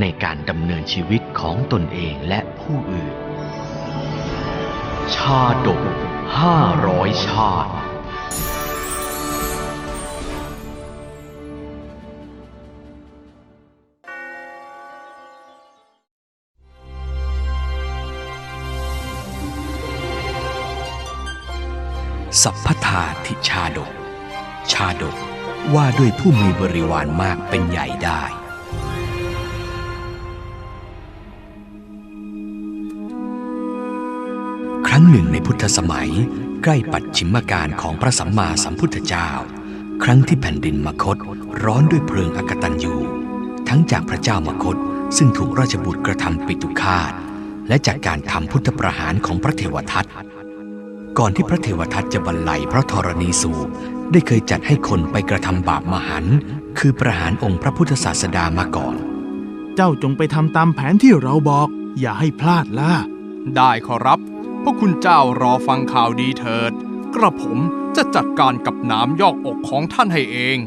ในการดำเนินชีวิตของตนเองและผู้อื่น ชาดกห้าร้อยชาติสัพพทาธิชาดก ชาดกว่าด้วยผู้มีบริวารมากเป็นใหญ่ได้ ครั้งหนึ่งในพุทธสมัย ใกล้ปัจฉิมการของพระสัมมาสัมพุทธเจ้า ครั้งที่แผ่นดินมคต ร้อนด้วยเพลิงอกตัญญูทั้งจากพระเจ้ามคต ซึ่งถูกราชบุตรกระทำปิตุคาต และจากการทำพุทธประหารของพระเทวทัตก่อนที่พระเทวทัตจะบรรลัยพระธรณีสูบได้เคยจัดให้คนไปกระทำบาปมหันต์คือประหารองค์พระพุทธศาสดามาก่อน เจ้าจงไปทำตามแผนที่เราบอก อย่าให้พลาดล่ะ ได้ขอรับ พวกคุณเจ้ารอฟังข่าวดีเถิด กระผมจะจัดการกับหน้ำยอกอกของท่านให้เอง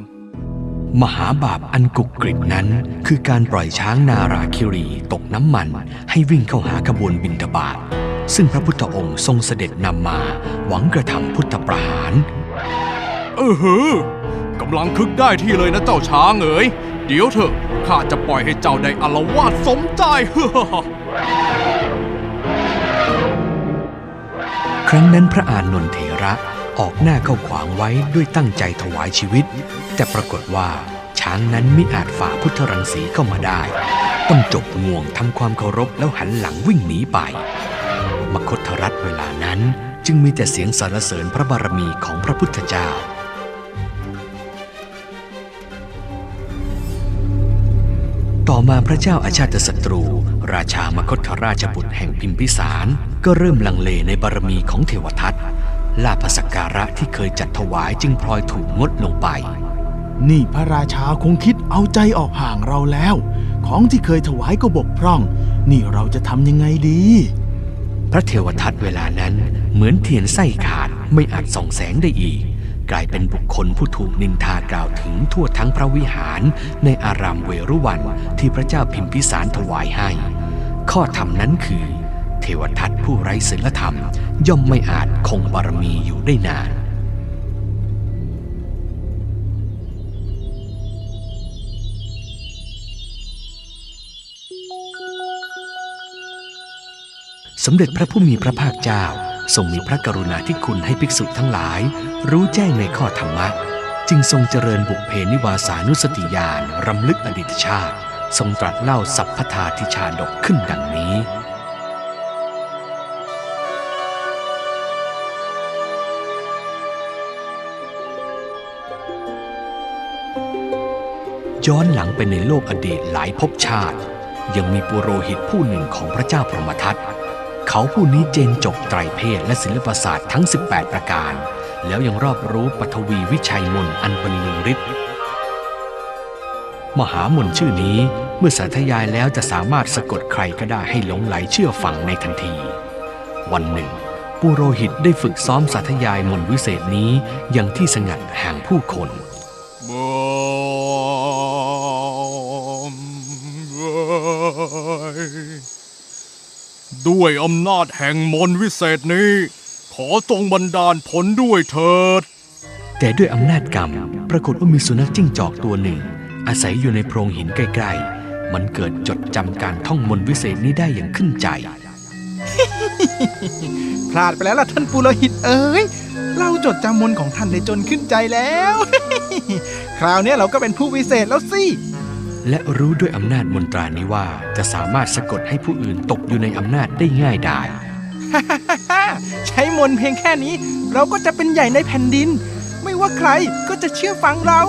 มหาบาปอันกุกกริบนั้นคือการปล่อยช้างนาราคิรีตกน้ำมันให้วิ่งเข้าหาขบวนบินทบาทซึ่งพระพุทธองค์ทรงเสด็จนำมา หวังกระทำพุทธประหาร เออหือกำลังคึกได้ที่เลยนะเจ้าช้างเอ๋ยเดี๋ยวเถอะข้าจะปล่อยให้เจ้าได้อารวาสสมใจ ครั้งนั้นพระอานนทเถระออกหน้าเข้าขวางไว้ด้วยตั้งใจถวายชีวิต แต่ปรากฏว่าช้างนั้นไมิอาจฝ่าพุทธรังสีเข้ามาได้ ต้องจบงวงทำความเคารพแล้วหันหลังวิ่งหนีไป มคธรัฐเวลานั้นจึงมีแต่เสียงสรรเสริญพระบารมีของพระพุทธเจ้าต่อมาพระเจ้าอาชาติศัตรู ราชามคธราชบุตรแห่งพิมพิสารก็เริ่มลังเลในบารมีของเทวทัตลาภสักการะที่เคยจัดถวายจึงพลอยถูกงดลงไป นี่พระราชาคงคิดเอาใจออกห่างเราแล้ว ของที่เคยถวายก็บกพร่อง นี่เราจะทำยังไงดี พระเทวทัตเวลานั้นเหมือนเทียนไส้ขาดไม่อาจส่องแสงได้อีก กลายเป็นบุคคลผู้ถูกนินทากล่าวถึงทั่วทั้งพระวิหารในอารามเวรุวันที่พระเจ้าพิมพิสารถวายให้ ข้อธรรมนั้นคือ เทวทัตผู้ไร้ศีลธรรม ย่อมไม่อาจคงบารมีอยู่ได้นานสมเด็จพระผู้มีพระภาคเจ้า ทรงมีพระกรุณาธิคุณให้ภิกษุทั้งหลาย รู้แจ้งในข้อธรรมะ จึงทรงเจริญบุพเพนิวาสานุสติญาณรำลึกอดีตชาติ ทรงตรัสเล่าสัพพทาธิชาดกขึ้นดังนี้ย้อนหลังไปในโลกอดีตหลายภพชาติ ยังมีปุโรหิตผู้หนึ่งของพระเจ้าพรหมทัต เขาผู้นี้เจนจบไตรเพศและศิลปศาสตร์ทั้ง 18 ประการ แล้วยังรอบรู้ปฐวีวิชัยมนอันบรรลือฤทธิ์มหามนชื่อนี้เมื่อสาธยายแล้วจะสามารถสะกดใครก็ได้ให้หลงไหลเชื่อฟังในทันที วันหนึ่ง ปุโรหิตได้ฝึกซ้อมสาธยายมนวิเศษนี้อย่างที่สงัดห่างผู้คนบ ด้วยอำนาจแห่งมนต์วิเศษนี้ ขอจงบันดาลผลด้วยเถิด แต่ด้วยอำนาจกรรม ปรากฏว่ามีสุนัขจิ้งจอกตัวหนึ่ง อาศัยอยู่ในโพรงหินใกล้ๆ มันเกิดจดจำการท่องมนต์วิเศษนี้ได้อย่างขึ้นใจ พลาดไปแล้วล่ะท่านปุโรหิตเอ้ยเราจดจำมนต์ของท่านได้จนขึ้นใจแล้ว คราวเนี้ยเราก็เป็นผู้วิเศษแล้วสิ และรู้ด้วยอำนาจมนตรานี้ว่าจะสามารถสะกดให้ผู้อื่นตกอยู่ในอำนาจได้ง่ายดาย ใช้มนต์เพียงแค่นี้ เราก็จะเป็นใหญ่ในแผ่นดิน ไม่ว่าใครก็จะเชื่อฟังเรา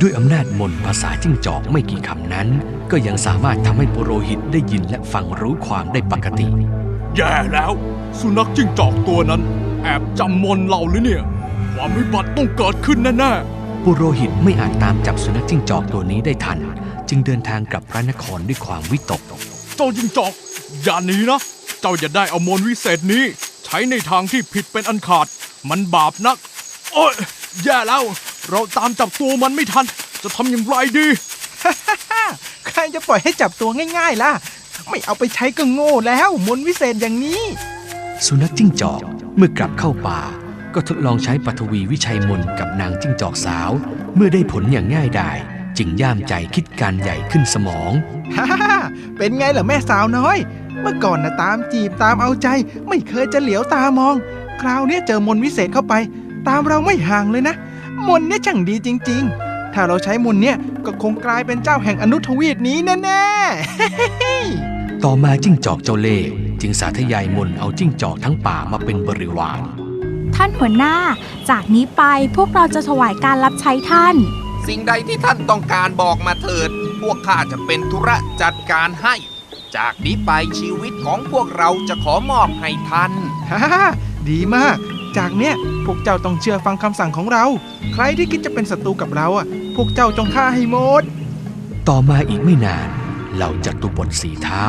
ด้วยอำนาจมนต์ภาษาจิ้งจอกไม่กี่คำนั้น ก็ยังสามารถทำให้ปุโรหิตได้ยินและฟังรู้ความได้ปกติ แย่แล้ว สุนัขจิ้งจอกตัวนั้น แอบจำมนต์เราหรือเนี่ย ความวิบัติต้องเกิดขึ้นแน่ ปุโรหิตไม่อาจตามจับสุนัขจิ้งจอกตัวนี้ได้ทัน จึงเดินทางกลับพระนครด้วยความวิตกๆเจ้าจิ้งจอก อย่าหนีนะ เจ้าอย่าได้เอามนต์วิเศษนี้ ใช้ในทางที่ผิดเป็นอันขาด มันบาปนัก โอ้ยแย่แล้ว เราตามจับตัวมันไม่ทัน จะทำอย่างไรดีใครจะปล่อยให้จับตัวง่าย ๆ ล่ะ ไม่เอาไปใช้ก็โง่แล้วมนต์วิเศษอย่างนี้ สุนัขจิ้งจอกเมื่อกลับเข้าป่า ก็ทดลองใช้ปฐวีวิชัยมนต์กับนางจิ้งจอกสาว เมื่อได้ผลอย่างง่ายดายจึงย่ามใจคิดการใหญ่ขึ้นสมอง ฮ่าฮ่าเป็นไงเหรอแม่สาวน้อย เมื่อก่อนนะตามจีบตามเอาใจ ไม่เคยจะเหลียวตามอง คราวเนี้ยเจอมนต์วิเศษเข้าไป ตามเราไม่ห่างเลยนะ มนต์เนี่ยช่างดีจริง ๆ ถ้าเราใช้มนต์เนี่ยก็คงกลายเป็นเจ้าแห่งอนุทวีปนี้แน่ๆ ต่อมาจิ้งจอกเจ้าเล่ห์จึงสาธยายมนต์เอาจิ้งจอกทั้งป่ามาเป็นบริวาร ท่านหัวหน้า จากนี้ไปพวกเราจะถวายการรับใช้ท่าน สิ่งใดที่ท่านต้องการบอกมาเถิด พวกข้าจะเป็นธุระจัดการให้ จากนี้ไปชีวิตของพวกเราจะขอมอบให้ท่านฮ่าฮ่าดีมาก จากเนี้ยพวกเจ้าต้องเชื่อฟังคำสั่งของเรา ใครที่คิดจะเป็นศัตรูกับเราอะ พวกเจ้าจงฆ่าให้หมด ต่อมาอีกไม่นาน เหล่าจัตุบทสีเท้า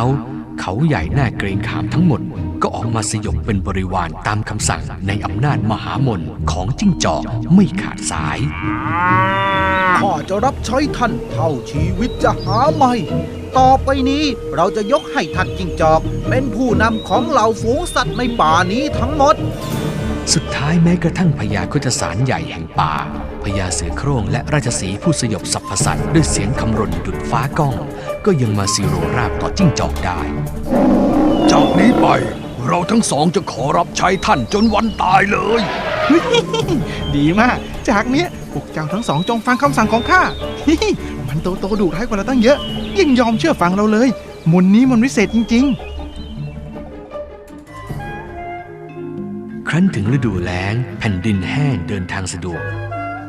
เขาใหญ่หน้าเกรงขามทั้งหมด ก็ออกมาสยบเป็นบริวารตามคำสั่งในอำนาจมหามนของจิ้งจอกไม่ขาดสาย ข้าจะรับใช้ท่านเท่าชีวิตจะหาไม่ ต่อไปนี้เราจะยกให้ท่านจิงจอก เป็นผู้นำของเหล่าฝูงสัตว์ในป่านี้ทั้งหมด สุดท้ายแม้กระทั่งพญาโคจสารใหญ่แห่งป่าพญาเสือโคร่งและราชสีห์ผู้สยบสรรพสัตว์ด้วยเสียงคำรนดุดฟ้าก้อง ก็ยังมาซีโรราบต่อจิ้งจอกได้จากนี้ไป เราทั้งสองจะขอรับใช้ท่านจนวันตายเลย ดีมาก จากเนี้ยพวกเจ้าทั้งสองจงฟังคำสั่งของข้าฮิฮิมันโตโตดุร้ายกว่าเราตั้งเยอะ ยิ่งยอมเชื่อฟังเราเลย มนต์นี้มันวิเศษจริงครั้นถึงฤดูแล้ง แผ่นดินแห้งเดินทางสะดวก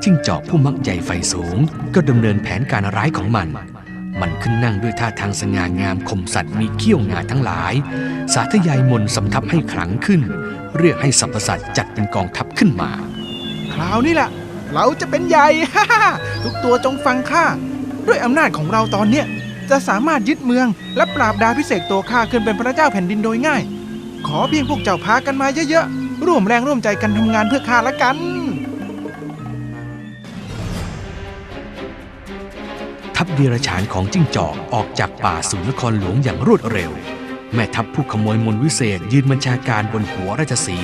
จิ้งจอกผู้มักใหญ่ไฟสูง ก็ดำเนินแผนการร้ายของมัน มันขึ้นนั่งด้วยท่าทางสง่างามข่มสัตว์มีเขี้ยวงาทั้งหลาย สาธยายมนสำทับให้ขลังขึ้น เรียกให้สรรพสัตว์จัดเป็นกองทัพขึ้นมา คราวนี้ล่ะ เราจะเป็นใหญ่ฮ่าฮ่าทุกตัวจงฟังข้าด้วยอำนาจของเราตอนเนี้ยจะสามารถยึดเมือง และปราบดาพิเศษตัวข้าขึ้นเป็นพระเจ้าแผ่นดินโดยง่าย ขอเพียงพวกเจ้าพากันมาเยอะๆร่วมแรงร่วมใจกันทำงานเพื่อข้าละกัน เดรัจฉานของจิ้งจอกออกจากป่าสู่นครหลวงอย่างรวดเร็ว แม่ทัพผู้ขโมยมนวิเศษยืนบัญชาการบนหัวราชสี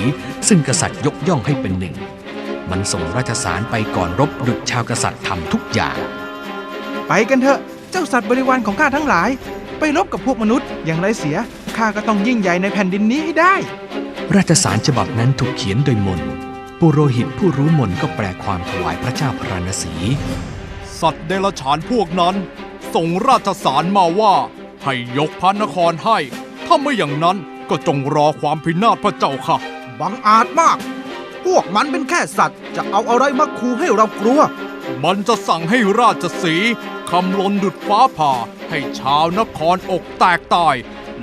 ซึ่งกษัตริย์ยกย่องให้เป็นหนึ่ง มันส่งราชสารไปก่อนรบดุจชาวกษัตริย์ทำทุกอย่าง ไปกันเถอะ เจ้าสัตว์บริวารของข้าทั้งหลาย ไปรบกับพวกมนุษย์อย่างไรเสียข้าก็ต้องยิ่งใหญ่ในแผ่นดินนี้ให้ได้ ราชสารฉบับนั้นถูกเขียนโดยมนปุโรหิตผู้รู้มนก็แปลความถวายพระเจ้าพระนศี สัตว์เดรัจฉานพวกนั้นส่งราชสารมาว่า ให้ยกพระนครให้ ถ้าไม่อย่างนั้นก็จงรอความพินาศพระเจ้าค่ะ บังอาจมาก พวกมันเป็นแค่สัตว์จะเอาอะไรมาคูให้เรากลัว มันจะสั่งให้ราชสีห์คำลนดุดฟ้าผ่า ให้ชาวนครอกแตกตาย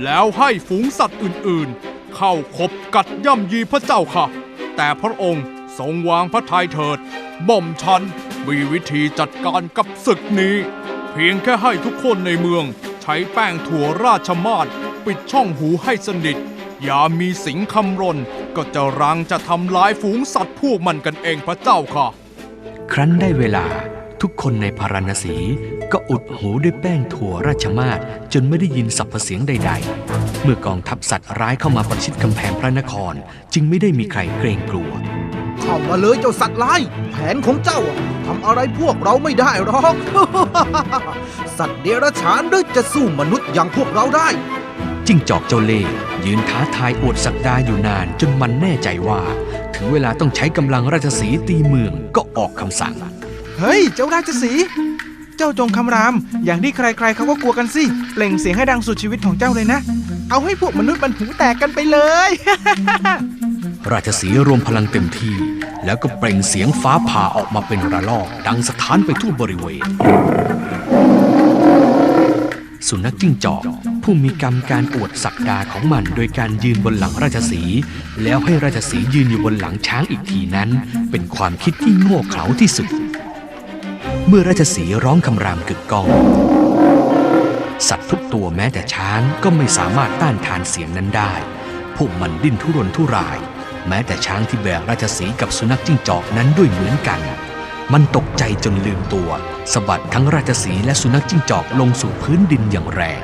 แล้วให้ฝูงสัตว์อื่นๆ เข้าขบกัดย่ำยีพระเจ้าค่ะ แต่พระองค์ทรงวางพระทัยเถิด บ่อมฉันมีวิธีจัดการกับศึกนี้ เพียงแค่ให้ทุกคนในเมือง ใช้แป้งถั่วราชมาศปิดช่องหูให้สนิท อย่ามีสิงคำรน ก็จะรังจะทำลายฝูงสัตว์พวกมันกันเองพระเจ้าค่ะ ครั้นได้เวลาทุกคนในพาราณสีก็อุดหูด้วยแป้งถั่วราชมาศจนไม่ได้ยินสัพเสียงใด ๆ เมื่อกองทัพสัตว์ร้ายเข้ามาประชิดกำแพงพระนคร จึงไม่ได้มีใครเกรงกลัว เข้ามาเลยเจ้าสัตว์ร้าย แผนของเจ้าอะทำอะไรพวกเราไม่ได้หรอก สัตว์เดรัจฉานหรือจะสู้มนุษย์อย่างพวกเราได้ จิ้งจอกเจ้าเล่ห์ยืนท้าทายอวดสักดาอยู่นานจนมันแน่ใจว่า ถึงเวลาต้องใช้กำลังราชสีห์ตีเมืองก็ออกคำสั่ง เฮ้ย เจ้าราชสีห์เจ้าจงคำราม อย่างที่ใครๆเขาก็กลัวกันสิ เปล่งเสียงให้ดังสุดชีวิตของเจ้าเลยนะ เอาให้พวกมนุษย์มันหูแตกกันไปเลย ราชสีรวมพลังเต็มที่ แล้วก็เปล่งเสียงฟ้าผ่าออกมาเป็นระลอก ดังสถานไปทั่วบริเวณ สุนัขจิ้งจอก ผู้มีกรรมการอวดศักดาของมัน โดยการยืนบนหลังราชสี แล้วให้ราชสียืนอยู่บนหลังช้างอีกทีนั้น เป็นความคิดที่โง่เขลาที่สุด เมื่อราชสีร้องคำรามกึกก้องสัตว์ทุกตัวแม้แต่ช้างก็ไม่สามารถต้านทานเสียงนั้นได้ พวกมันดิ้นทุรนทุราย แม้แต่ช้างที่แบกราชสีห์กับสุนัขจิ้งจอกนั้นด้วยเหมือนกัน มันตกใจจนลืมตัวสะบัดทั้งราชสีห์และสุนัขจิ้งจอกลงสู่พื้นดินอย่างแรง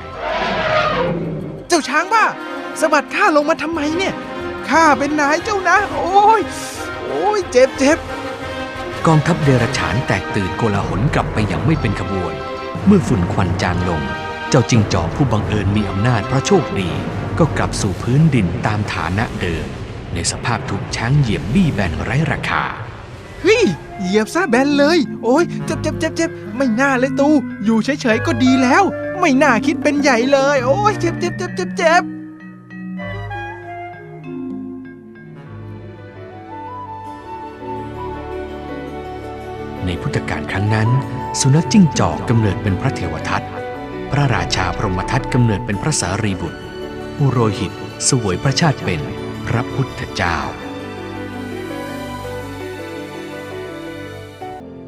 เจ้าช้างบ้าสะบัดข้าลงมาทำไมเนี่ยข้าเป็นนายเจ้านะ โอ้ยโอ้ยเจ็บเจ็บกองทัพเดรัจฉานแตกตื่นโกลาหลกลับไปอย่างไม่เป็นขบวน เมื่อฝุ่นควันจางลง เจ้าจิงจอกผู้บังเอิญมีอำนาจเพราะโชคดี ก็กลับสู่พื้นดินตามฐานะเดิม ในสภาพถูกช้างเหยียบบี้แบนไร้ราคา เฮ้ย เหยียบซะแบนเลย โอ้ยเจ็บเจ็บเจ็บเจ็บไม่น่าเลยตู อยู่เฉยๆก็ดีแล้ว ไม่น่าคิดเป็นใหญ่เลย โอ้ยเจ็บเจ็บเจ็บเจ็บเจ็บในพุทธกาลครั้งนั้น สุนัขจิ้งจอกกำเนิดเป็นพระเทวทัต พระราชาพรหมทัตกำเนิดเป็นพระสารีบุตรปุโรหิตเสวยพระชาติเป็น พระพุทธเจ้า